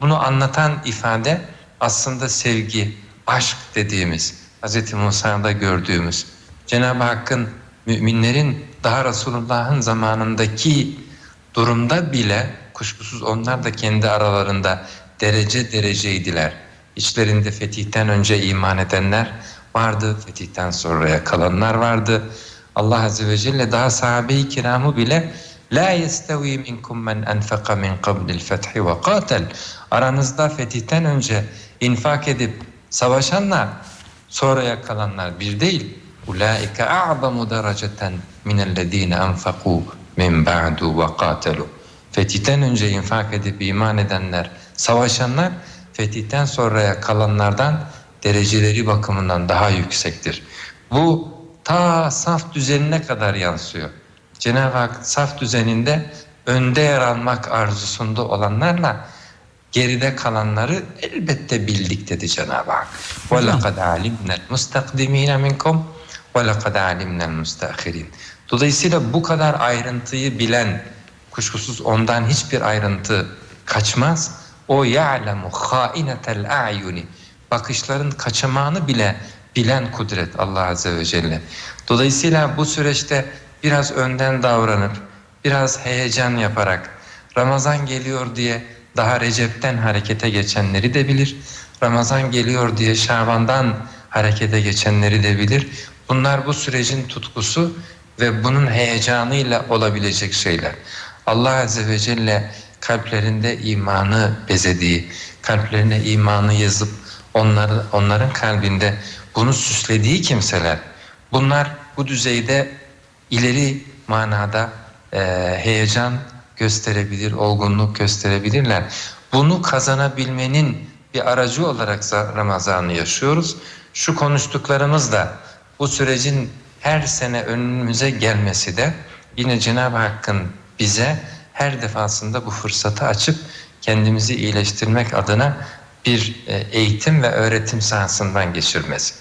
Bunu anlatan ifade aslında sevgi, aşk dediğimiz, Hz. Musa'da gördüğümüz, Cenab-ı Hakk'ın müminlerin daha Resulullah'ın zamanındaki durumda bile kuşkusuz onlar da kendi aralarında derece dereceydiler. İçlerinde fetihten önce iman edenler vardı, fetihten sonraya kalanlar vardı. Allah Azze ve Celle daha sahabe-i kiramı bile La yestevi minkum men enfaka min qablil fethi ve qatel. Aranızda fetihten önce infak edip savaşanlar sonraya kalanlar bir değil. Ulaika a'zamu dereceten minellezine enfaku min ba'du ve qatelu. Fetihten önce infak edip iman edenler, savaşanlar fetihten sonraya kalanlardan dereceleri bakımından daha yüksektir. Bu ta saf düzenine kadar yansıyor. Cenab-ı Hak saf düzeninde önde yer almak arzusunda olanlarla geride kalanları elbette bildik dedi Cenab-ı Hak. Ve lekad alimnel mustakdimine minkum ve lekad alimnel mustahirin. Dolayısıyla bu kadar ayrıntıyı bilen kuşkusuz ondan hiçbir ayrıntı kaçmaz. O ya'lemu hainetel a'yuni. Bakışların kaçamağını bile bilen kudret Allah Azze ve Celle. Dolayısıyla bu süreçte biraz önden davranıp, biraz heyecan yaparak, Ramazan geliyor diye daha Recep'ten harekete geçenleri de bilir. Ramazan geliyor diye Şaban'dan harekete geçenleri de bilir. Bunlar bu sürecin tutkusu ve bunun heyecanıyla olabilecek şeyler. Allah Azze ve Celle kalplerinde imanı bezediği, kalplerine imanı yazıp onları, onların kalbinde bunu süslediği kimseler. Bunlar bu düzeyde ileri manada e, heyecan gösterebilir, olgunluk gösterebilirler. Bunu kazanabilmenin bir aracı olarak Ramazan'ı yaşıyoruz. Şu konuştuklarımız da bu sürecin her sene önümüze gelmesi de yine Cenab-ı Hakk'ın bize her defasında bu fırsatı açıp kendimizi iyileştirmek adına bir eğitim ve öğretim sahasından geçirmesi.